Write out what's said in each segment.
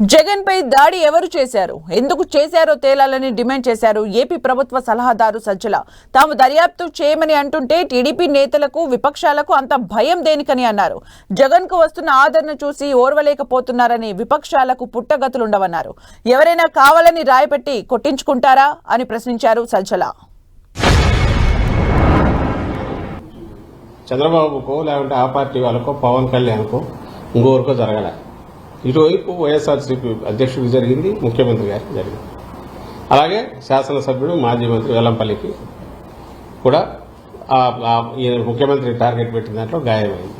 జగన్ పై దాడి ఎవరు చేశారు? ఎందుకు చేశారో తేలాలని డిమాండ్ చేశారు ఏపీ ప్రభుత్వ సలహాదారు సజ్జల తాము దర్యాప్తు చేయమని అంటుంటే టీడీపీ నేతలకు విపక్షాలకు అంత భయం దేనికని అన్నారు. జగన్కు వస్తున్న ఆదరణ చూసి ఓర్వలేకపోతున్నారని విపక్షాలకు పుట్టగతులుండవన్నారు. ఎవరైనా కావాలని రాయపెట్టి కొట్టించుకుంటారా? అని ప్రశ్నించారు సజ్జల చంద్రబాబుకో లేకుంటే ఆ పార్టీ వాళ్ళకో పవన్ కళ్యాణ్కో ఇంకోరికో జరగలే. ఇటువైపు వైఎస్ఆర్సీపీ అధ్యక్షుడికి జరిగింది ముఖ్యమంత్రి గారికి జరిగింది. అలాగే శాసనసభ్యుడు మాజీ మంత్రి వెల్లంపల్లికి కూడా ఈయన ముఖ్యమంత్రి టార్గెట్ పెట్టిన దాంట్లో గాయమైంది.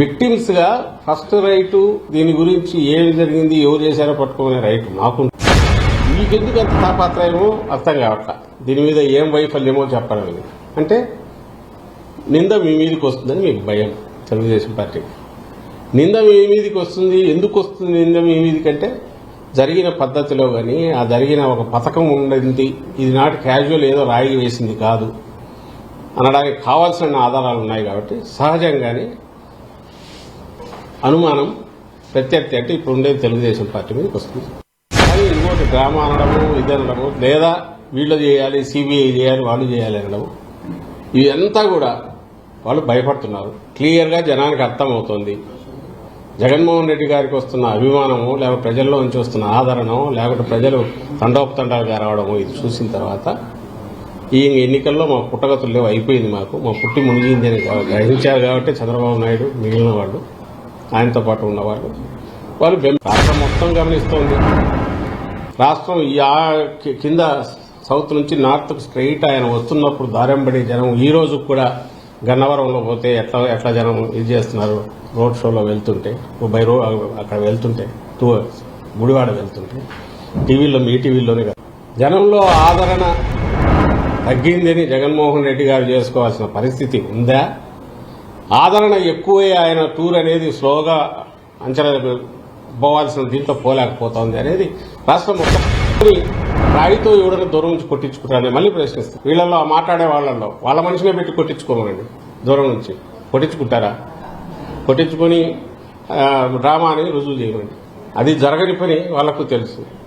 విక్టిమ్స్గా ఫస్ట్ రైటు దీని గురించి ఏమి జరిగింది ఎవరు చేశారో పట్టుకునే రైట్ మాకు మీకెందుకు అంత తాపాత్రయమో అర్థం కావట్లా. దీని మీద ఏం వైఫల్యమో చెప్పడం అంటే నింద మీ మీదకి వస్తుందని మీకు భయం తెలుగుదేశం పార్టీకి. నింద మీ మీదకి వస్తుంది. ఎందుకు వస్తుంది నింద మీ మీదకంటే? జరిగిన పద్ధతిలో కానీ ఆ జరిగిన ఒక పథకం ఉండింది. ఇది నాటి క్యాజువల్ ఏదో రాయి వేసింది కాదు. అనడానికి కావాల్సిన ఆధారాలు ఉన్నాయి కాబట్టి సహజంగానే అనుమానం ప్రత్యర్థి అంటే ఇప్పుడు ఉండేది తెలుగుదేశం పార్టీ మీదకి వస్తుంది. కానీ ఇంకోటి డ్రామా అనడము ఇది అనడము లేదా వీళ్ళు చేయాలి సిబిఐ చేయాలి వాళ్ళు చేయాలి అనడము ఇదంతా కూడా వాళ్ళు భయపడుతున్నారు. క్లియర్గా జనానికి అర్థమవుతోంది. జగన్మోహన్ రెడ్డి గారికి వస్తున్న అభిమానము లేకపోతే ప్రజల్లో నుంచి వస్తున్న ఆదరణం లేకపోతే ప్రజలు తండోపతండాలుగా రావడము ఇది చూసిన తర్వాత ఈ ఎన్నికల్లో మా పుట్టగతులు లేవు అయిపోయింది మాకు. మా పుట్టి మునిగింది అని గ్రహించారు కాబట్టి చంద్రబాబు నాయుడు మిగిలిన వాళ్ళు ఆయనతో పాటు ఉన్నవాళ్ళు. వాళ్ళు రాష్ట్రం మొత్తం గమనిస్తోంది. రాష్ట్రం ఈ ఆ కింద సౌత్ నుంచి నార్త్ స్ట్రైట్ ఆయన వస్తున్నప్పుడు దారంబడి జనం ఈ రోజు కూడా గన్నవరంలో పోతే ఎట్లా ఎట్లా జనం ఇది చేస్తున్నారు? రోడ్ షోలో వెళ్తుంటే బై రో అక్కడ వెళ్తుంటే టూ గుడివాడ వెళ్తుంటే టీవీలో మీ టీవీలోనే కదా. జనంలో ఆదరణ తగ్గిందని జగన్మోహన్ రెడ్డి గారు చేసుకోవాల్సిన పరిస్థితి ఉందా? ఆదరణ ఎక్కువే ఆయన టూర్ అనేది స్లోగా అంచనా పోవాల్సిన దీంట్లో పోలేకపోతోంది అనేది రాష్ట్రం మొత్తం. రాయితో ఎవడని దూరం నుంచి కొట్టించుకుంటారని మళ్ళీ ప్రశ్నిస్తారు వీళ్ళల్లో మాట్లాడే వాళ్ళలో వాళ్ళ మనిషినే పెట్టి కొట్టించుకోమనండి. దూరం నుంచి. కొట్టించుకుంటారా? కొట్టించుకొని డ్రామా అనేది రుజువు చేయమండి అది జరగని పని వాళ్ళకు తెలుసు.